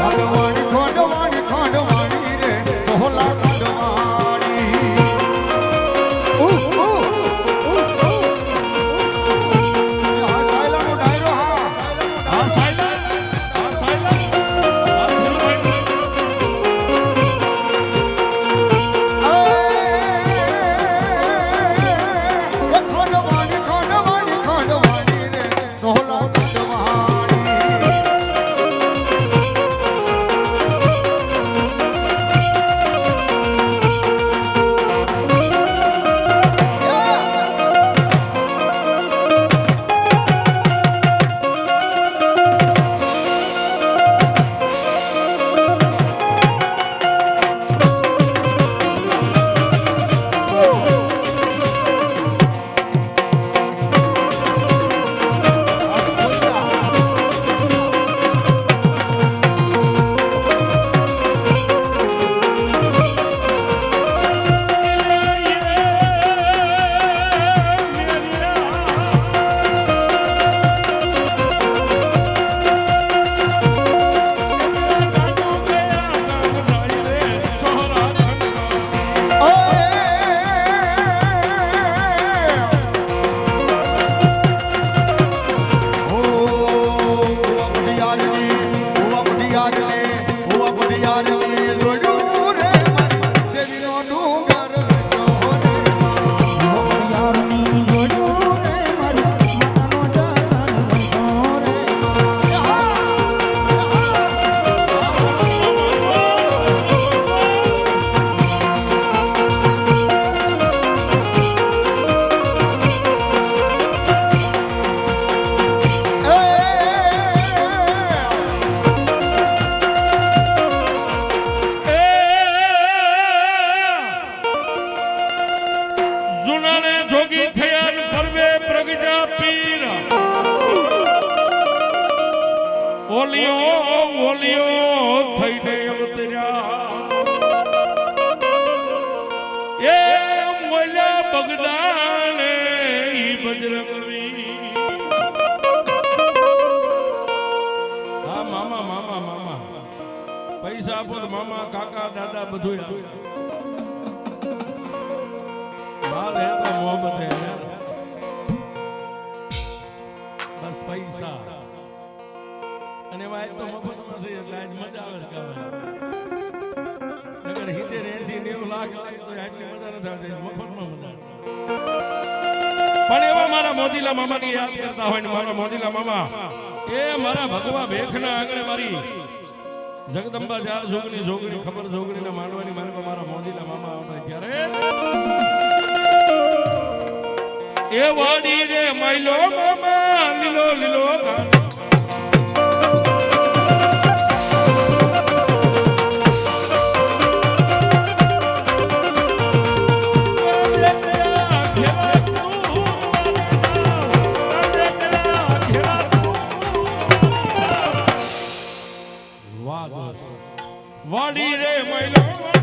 Amen. હા મામા મામા મામા. પૈસા આપો મામા, કાકા, દાદા બધું આપે. માલ હે તો મોહબ્બત હે. બસ પૈસા. અને આજ તો મફતમાં છે એટલે આજ મજા આવે છે નગર હિતેર એસી, નેવું લાખ લાગે તો આટલી મજા નથી આવતી મફતમાં મજા પણ એવા મારા મોદીલા મામાની યાદ કરતા હોય ને મારા મોદીલા મામા એ મારા ભગવા ભેખના આંગણે મારી જગદંબા ચાર જોગની જોગણી ખબર જોગણી ને માંડવાની મારે મારા મોદીના મામા આવતા ત્યારે એ વાડી રે માયલો મામા લીલો લીલો ઘાસ. વાડી રે માયલો.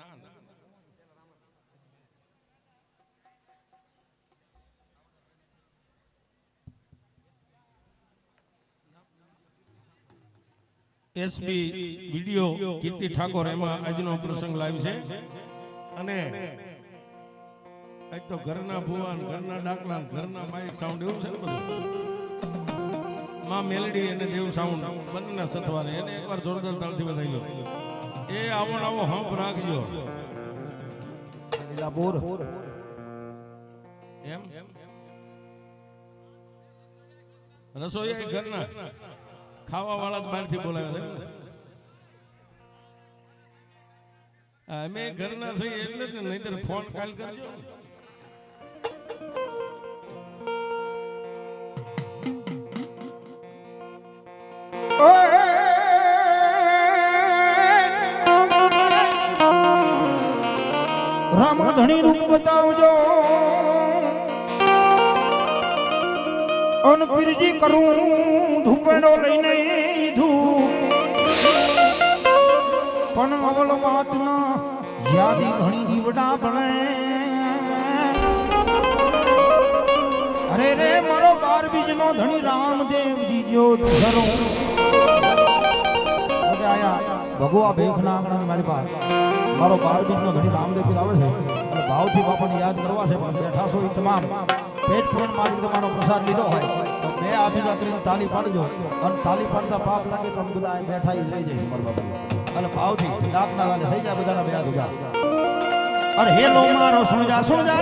ના ના એસપી વિડિયો કીર્તિ ઠાકોર એમાં આજનો પ્રસંગ લાઈવ છે. અને આજ તો ઘરના ભુવાન ઘરના ડાકલા ઘરના માઇક સાઉન્ડ એવું છે બધું? માં મેલડી અને દેવ સાઉન્ડ બંનેના સથવારે. એને એકવાર જોરદાર તાળથી વધાઈ લો. એ આવો આવો હંપ રાખજો. લીલાપુર એમ? રસોઈ ઘરના? ખાવા વાળા બહારથી બોલાવે છે. અમે ઘરના થઈ એટલે જ ને ફોન કાલ કરજો. રામ ધણી રૂપ બતાવજો. અન પીરજી કરું ધૂપેડો લઈને ધૂપ પણ અવળ વાત ના યાદી ઘણી દીવડા ભણે. અરે રે, મારો બાર બીજ નો ધણી રામદેવજી જો ધરો. આયા. ભગવા ભેખના આંગણા મારી પાસે. મારો બાર બીજ નો ધણી રામદેવ પીર આવે છે. અને ભાવથી બાપાને યાદ કરવા છે, પણ બેઠા છો એ તમામ. પેટ ફ્રેન્ડ મારી તમારો પ્રસાદ લીધો હોય, તો બે હાથી કરીને તાલી પાડજો. અને તાલી પાડતા પાપ લાગે તો બધા બેઠા એ લઈ જઈશું, મારા બાપા અને ભાવથી ડાકના ગાલે થઈ જાય બધાના બે હાથ ઉજા. અરે હે લો મારો સોજા સોજા